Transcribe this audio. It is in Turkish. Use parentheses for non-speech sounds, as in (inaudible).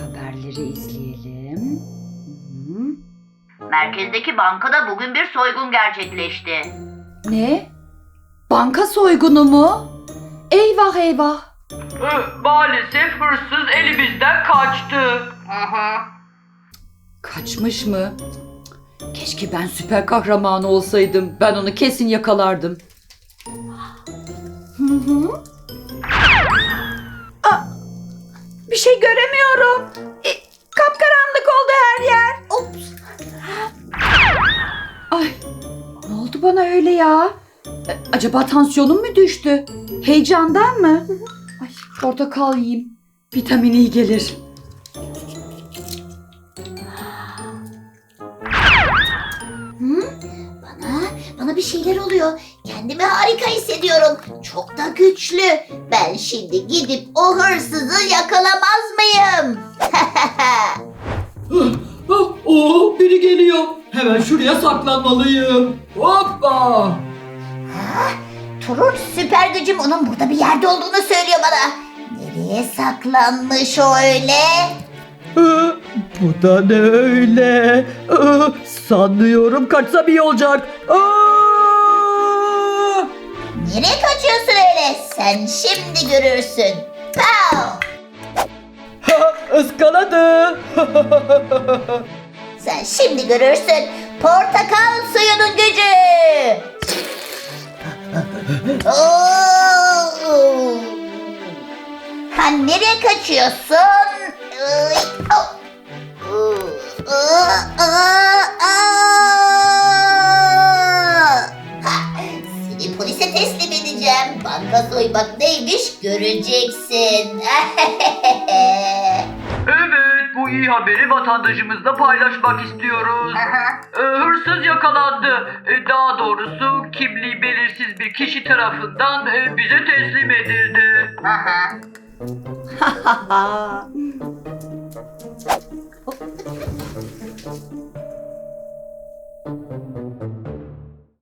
Haberleri izleyelim. Hı. Merkezdeki bankada bugün bir soygun gerçekleşti. Ne? Banka soygunu mu? Eyvah eyvah. Ee, Maalesef hırsız elimizden kaçtı. Kaçmış mı? Keşke ben süper kahraman olsaydım. Ben onu kesin yakalardım. Hı hı. Aa, bir şey göremiyorum. E, kapkaranlık oldu her yer. Ops. Ay, ne oldu bana öyle ya? E, acaba tansiyonum mu düştü? Heyecandan mı? Ay, portakal yiyeyim. Vitamin iyi gelir. Bana, bana bir şeyler oluyor. Kendimi harika hissediyorum. Çok da güçlü. Ben şimdi gidip o hırsızı yakalamaz mıyım? (laughs) Ah, Oo, biri geliyor. Hemen şuraya saklanmalıyım. Hoppa. Turun süper gücüm onun burada bir yerde olduğunu söylüyor bana. Nereye saklanmış o öyle? Ee, bu da ne öyle? Ee, sanıyorum kaçsam iyi olacak. Aa! Nereye kaçıyorsun öyle? Sen şimdi görürsün. Pow! Ha, ıskaladı. Sen şimdi görürsün. Portakal suyunun gücü. (laughs) Oo! Ha nereye kaçıyorsun? Ay, au. Aa, aa, aa. teslim edeceğim. Banka soymak neymiş göreceksin. (laughs) Evet, bu iyi haberi vatandaşımızla paylaşmak istiyoruz. Ee, hırsız yakalandı. Ee, daha doğrusu kimliği belirsiz bir kişi tarafından e, bize teslim edildi. Aha. (laughs)